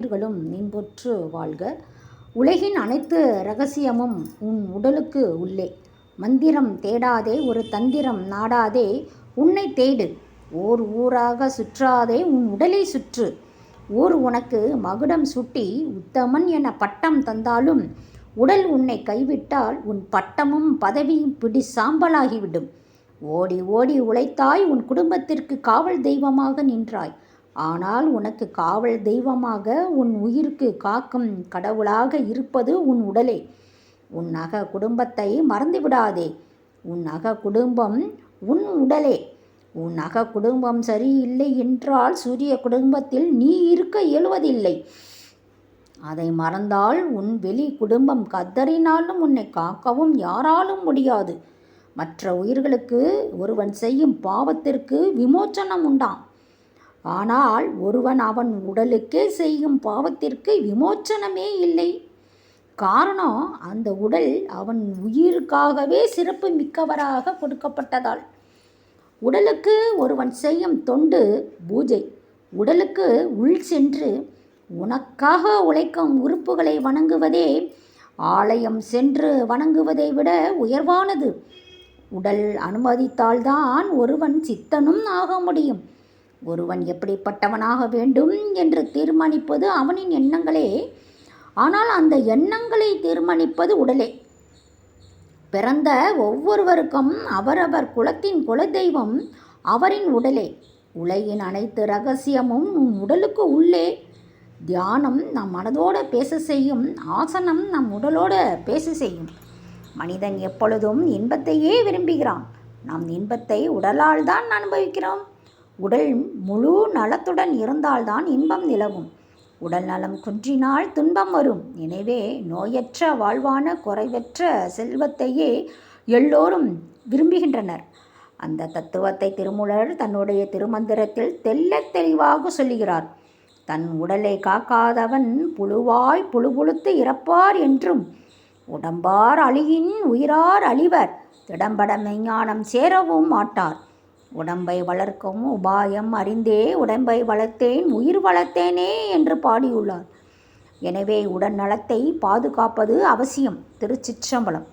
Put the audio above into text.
உயிர்களும் இன்புற்று வாழ்க. உலகின் அனைத்து ரகசியமும் உன் உடலுக்கு உள்ளே. மந்திரம் தேடாதே ஒரு தந்திரம் நாடாதே. உன்னை தேடு. ஓர் ஊராக சுற்றாதே உன் உடலை சுற்று. ஊர் உனக்கு மகுடம் சுட்டி உத்தமன் என பட்டம் தந்தாலும் உடல் உன்னை கைவிட்டால் உன் பட்டமும் பதவியும் பிடி சாம்பலாகிவிடும். ஓடி ஓடி உழைத்தாய் உன் குடும்பத்திற்கு காவல் தெய்வமாக நின்றாய். ஆனால் உனக்கு காவல் தெய்வமாக உன் உயிருக்கு காக்கும் கடவுளாக இருப்பது உன் உடலே. உன் அக குடும்பத்தை மறந்துவிடாதே. உன் அக குடும்பம் உன் உடலே. உன் அக குடும்பம் சரியில்லை என்றால் சூரிய குடும்பத்தில் நீ இருக்க இயலுவதில்லை அதை மறந்தால் உன் வெளி குடும்பம் கத்தறினாலும் உன்னை காக்கவும் யாராலும் முடியாது. மற்ற உயிர்களுக்கு ஒருவன் செய்யும் பாவத்திற்கு விமோச்சனம் உண்டாம். ஆனால் ஒருவன் அவன் உடலுக்கே செய்யும் பாவத்திற்கு விமோச்சனமே இல்லை. காரணம் அந்த உடல் அவன் உயிருக்காகவே சிறப்பு மிக்கவராக கொடுக்கப்பட்டதால். உடலுக்கு ஒருவன் செய்யும் தொண்டு பூஜை. உடலுக்கு உள் சென்று உனக்காக உழைக்கும் உறுப்புகளை வணங்குவதே ஆலயம் சென்று வணங்குவதை விட உயர்வானது. உடல் அனுமதித்தால்தான் ஒருவன் சித்தனும் ஆக முடியும். ஒருவன் எப்படிப்பட்டவனாக வேண்டும் என்று தீர்மானிப்பது அவனின் எண்ணங்களே. ஆனால் அந்த எண்ணங்களை தீர்மானிப்பது உடலே. பிறந்த ஒவ்வொருவருக்கும் அவரவர் குலத்தின் குலதெய்வம் அவரின் உடலே. உலகின் அனைத்து ரகசியமும் உன் உடலுக்கு உள்ளே. தியானம் நம் மனதோடு பேச செய்யும் ஆசனம் நம் உடலோடு பேச செய்யும். மனிதன் எப்பொழுதும் இன்பத்தையே விரும்புகிறான். நாம் இன்பத்தை உடலால் தான் அனுபவிக்கிறோம். உடல் முழு நலத்துடன் இருந்தால்தான் இன்பம் நிலவும். உடல் நலம் குன்றினால் துன்பம் வரும். எனவே நோயற்ற வாழ்வான குறைவற்ற செல்வத்தையே எல்லோரும் விரும்புகின்றனர். அந்த தத்துவத்தை திருமூலர் தன்னுடைய திருமந்திரத்தில் தெல்ல தெளிவாக சொல்லுகிறார். தன் உடலை காக்காதவன் புழுவாய் புழுபுழுத்து இறப்பார் என்றும் உடம்பார் அழியின் உயிரார் அழிவர் திடம்பட மெஞ்ஞானம் சேரவும் மாட்டார். உடம்பை வளர்க்கும் உபாயம் அறிந்தே உடம்பை வளர்த்தேன் உயிர் வளர்த்தேனே என்று பாடியுள்ளார். எனவே உடல் நலத்தை பாதுகாப்பது அவசியம். திருச்சிற்றம்பலம்.